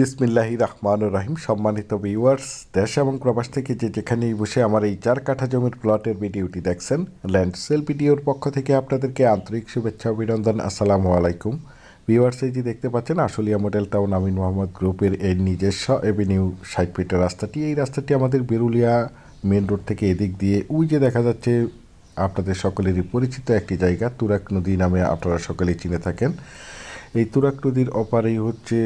বিসমিল্লাহি রহমান রাহিম। সম্মানিত ভিউয়ার্স দেশ এবং প্রবাস থেকে যে যেখানেই বসে আমার এই চার কাঠা জমির প্লটের ভিডিওটি দেখছেন ল্যান্ড সেল ভিডিওর পক্ষ থেকে আপনাদেরকে আন্তরিক শুভেচ্ছা অভিনন্দন। আসসালামু আলাইকুম। ভিউয়ার্স এই যে দেখতে পাচ্ছেন, আশুলিয়া মডেল টাউন আমিন মোহাম্মদ গ্রুপের এই নিজস্ব এভিনিউ ষাট ফিটের রাস্তাটি। এই রাস্তাটি আমাদের বেরুলিয়া মেন রোড থেকে এদিক দিয়ে। ওই যে দেখা যাচ্ছে, আপনাদের সকলেরই পরিচিত একটি জায়গা, তুরাক নদী নামে আপনারা সকলেই চিনে থাকেন। এই তুরাক নদীর অপারেই হচ্ছে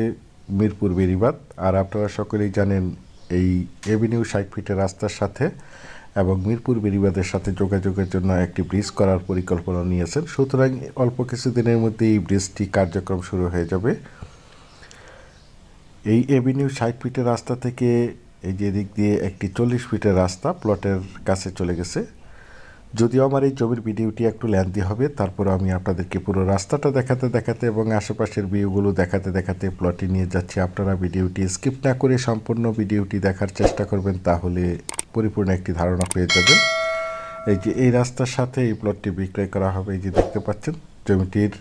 মিরপুর বেরিবাদ আর আপনারা সকলেই জানেন এই এভিনিউ ষাট ফিটের রাস্তার সাথে এবং মিরপুর বেরিবাদের সাথে যোগাযোগের জন্য একটি ব্রিজ করার পরিকল্পনা নিয়েছেন। সুতরাং অল্প কিছুদিনের মধ্যে এই ব্রিজটি কার্যক্রম শুরু হয়ে যাবে। এই এভিনিউ ষাট ফিটের রাস্তা থেকে এই যে দিক দিয়ে একটি চল্লিশ ফিটের রাস্তা প্লটের কাছে চলে গেছে। যদিও আমার এই জমির ভিডিওটি একটু ল্যান্দি হবে তারপর আমি আপনাদেরকে পুরো রাস্তাটা দেখাতে দেখাতে এবং আশেপাশের ভিউগুলো দেখাতে দেখাতে প্লটে নিয়ে যাচ্ছি। আপনারা ভিডিওটি স্কিপ না করে সম্পূর্ণ ভিডিওটি দেখার চেষ্টা করবেন, তাহলে পরিপূর্ণ একটি ধারণা পেয়ে যাবেন। এই যে এই রাস্তার সাথে এই প্লটটি বিক্রয় করা হবে, এই যে দেখতে পাচ্ছেন, জমিটির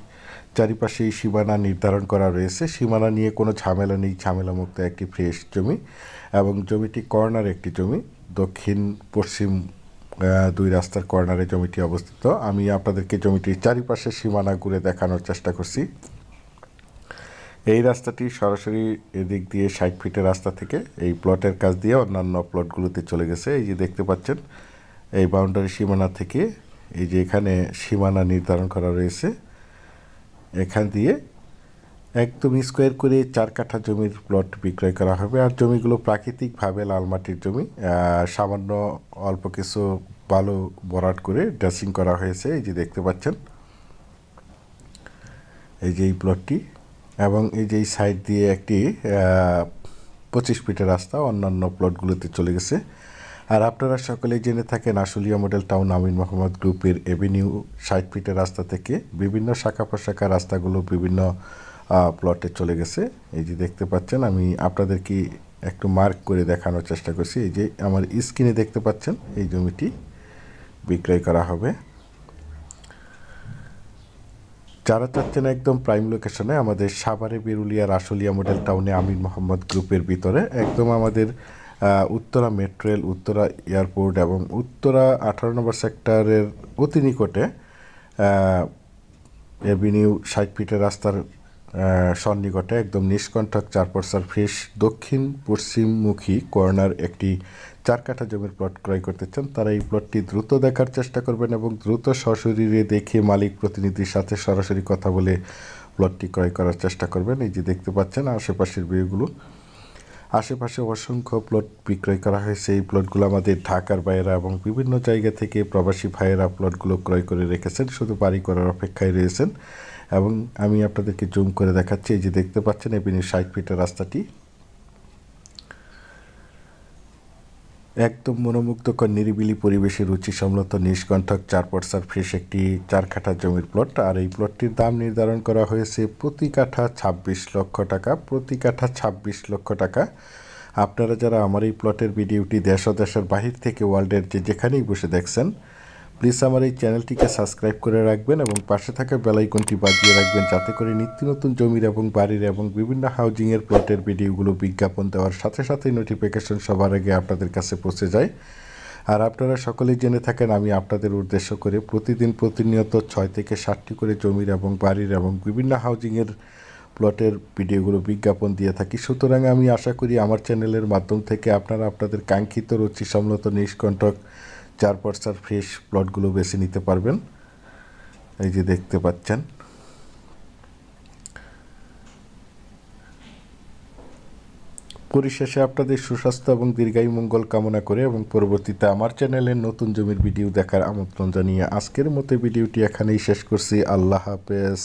চারিপাশেই সীমানা নির্ধারণ করা রয়েছে। সীমানা নিয়ে কোনো ঝামেলা নেই, ঝামেলামুক্ত একটি ফ্রেশ জমি এবং জমিটি কর্নার একটি জমি দক্ষিণ পশ্চিম দুই রাস্তার কর্নারে জমিটি অবস্থিত। আমি আপনাদেরকে জমিটির চারিপাশে সীমানা ঘুরে দেখানোর চেষ্টা করছি। এই রাস্তাটি সরাসরি এদিক দিয়ে ষাট ফিটের রাস্তা থেকে এই প্লটের কাছ দিয়ে অন্যান্য প্লটগুলোতে চলে গেছে। এই যে দেখতে পাচ্ছেন, এই বাউন্ডারি সীমানা থেকে এই যে এখানে সীমানা নির্ধারণ করা রয়েছে। এখান দিয়ে একদম স্কোয়ার করে চার কাঠা জমির প্লট বিক্রয় করা হবে। আর জমিগুলো প্রাকৃতিকভাবে লাল মাটির জমি। সামান্য অল্প কিছু বালু ভরাট করে ড্রেসিং করা হয়েছে, এই যে দেখতে পাচ্ছেন। এই যে এই প্লটটি এবং এই যে এই সাইড দিয়ে একটি পঁচিশ ফিটের রাস্তা অন্যান্য প্লটগুলোতে চলে গেছে। আর আপনারা সকলেই জেনে থাকেন, আশুলিয়া মডেল টাউন আমিন মোহাম্মদ গ্রুপের এভিনিউ ষাট ফিটের রাস্তা থেকে বিভিন্ন শাখা প্রশাখা রাস্তাগুলো বিভিন্ন প্লটে চলে গেছে। এই যে দেখতে পাচ্ছেন, আমি আপনাদেরকে একটু মার্ক করে দেখানোর চেষ্টা করছি। এই যে আমার স্ক্রিনে দেখতে পাচ্ছেন, এই জমিটি বিক্রয় করা হবে। যারা চাচ্ছেন একদম প্রাইম লোকেশনে আমাদের সাভারে বেরুলিয়ার আশুলিয়া মডেল টাউনে আমিন মোহাম্মদ গ্রুপের ভিতরে, একদম আমাদের Uttara metro rail Uttara airport এবং উত্তরা আঠারো নম্বর সেক্টরের অতি নিকটে এভিনিউ ষাট ফিটের রাস্তার সন্নিকটে একদম নিষ্কণ্ঠক চার পর্সার ফ্রেশ দক্ষিণ পশ্চিমমুখী কর্নার একটি চার কাঠা জমির প্লট ক্রয় করতে চান, তারা এই প্লটটি দ্রুত দেখার চেষ্টা করবেন এবং দ্রুত সশরীরে দেখে মালিক প্রতিনিধির সাথে সরাসরি কথা বলে প্লটটি ক্রয় করার চেষ্টা করবেন। এই যে দেখতে পাচ্ছেন, আশেপাশের বিয়েগুলো আশেপাশে অসংখ্য প্লট বিক্রয় করা হয়েছে। এই প্লটগুলো আমাদের ঢাকার বাইরা এবং বিভিন্ন জায়গা থেকে প্রবাসী ভাইয়েরা প্লটগুলো ক্রয় করে রেখেছেন, শুধু বাড়ি করার অপেক্ষায় রয়েছেন। এবং আমি আপনাদেরকে জুম করে দেখাচ্ছি, এই যে দেখতে পাচ্ছেন এবিনি ষাট ফিটের রাস্তাটি। একদম মনোমুগ্ধকর, নিরিবিলি পরিবেশে রুচি সম্মত নিষ্কণ্ঠক চার পর্সার ফ্রেশ একটি চার কাঠা জমির প্লট। আর এই প্লটটির দাম নির্ধারণ করা হয়েছে প্রতি কাঠা ছাব্বিশ লক্ষ টাকা, প্রতি কাঠা ছাব্বিশ লক্ষ টাকা। আপনারা যারা আমার এই প্লটের ভিডিওটি দেশ দেশের বাহির থেকে, ওয়ার্ল্ডের যে যেখানেই বসে দেখছেন প্লিজ আমার এই চ্যানেলটিকে সাবস্ক্রাইব করে রাখবেন এবং পাশে থাকা বেলাইকনটি বাজিয়ে রাখবেন যাতে করে নিত্য নতুন জমির এবং বাড়ির এবং বিভিন্ন হাউজিংয়ের প্লটের ভিডিওগুলো বিজ্ঞাপন দেওয়ার সাথে সাথে নোটিফিকেশন সবার আগে আপনাদের কাছে পৌঁছে যায়। আর আপনারা সকলেই জেনে থাকেন, আমি আপনাদের উদ্দেশ্য করে প্রতিদিন প্রতিনিয়ত ছয় থেকে ষাটটি করে জমির এবং বাড়ির এবং বিভিন্ন হাউজিংয়ের প্লটের ভিডিওগুলো বিজ্ঞাপন দিয়ে থাকি। সুতরাং আমি আশা করি আমার চ্যানেলের মাধ্যম থেকে আপনারা আপনাদের কাঙ্ক্ষিত রুচি সম্মত নিষ্কণ্ঠক চার পর্সার ফ্রেশ প্লটগুলো বেছে নিতে পারবেন। এই যে দেখতে পাচ্ছেন। পরিশেষে আপনাদের সুস্বাস্থ্য এবং দীর্ঘায়ু মঙ্গল কামনা করে এবং পরবর্তীতে আমার চ্যানেলের নতুন জমির ভিডিও দেখার আমন্ত্রণ জানিয়ে আজকের মতো ভিডিওটি এখানেই শেষ করছি। আল্লাহ হাফেজ।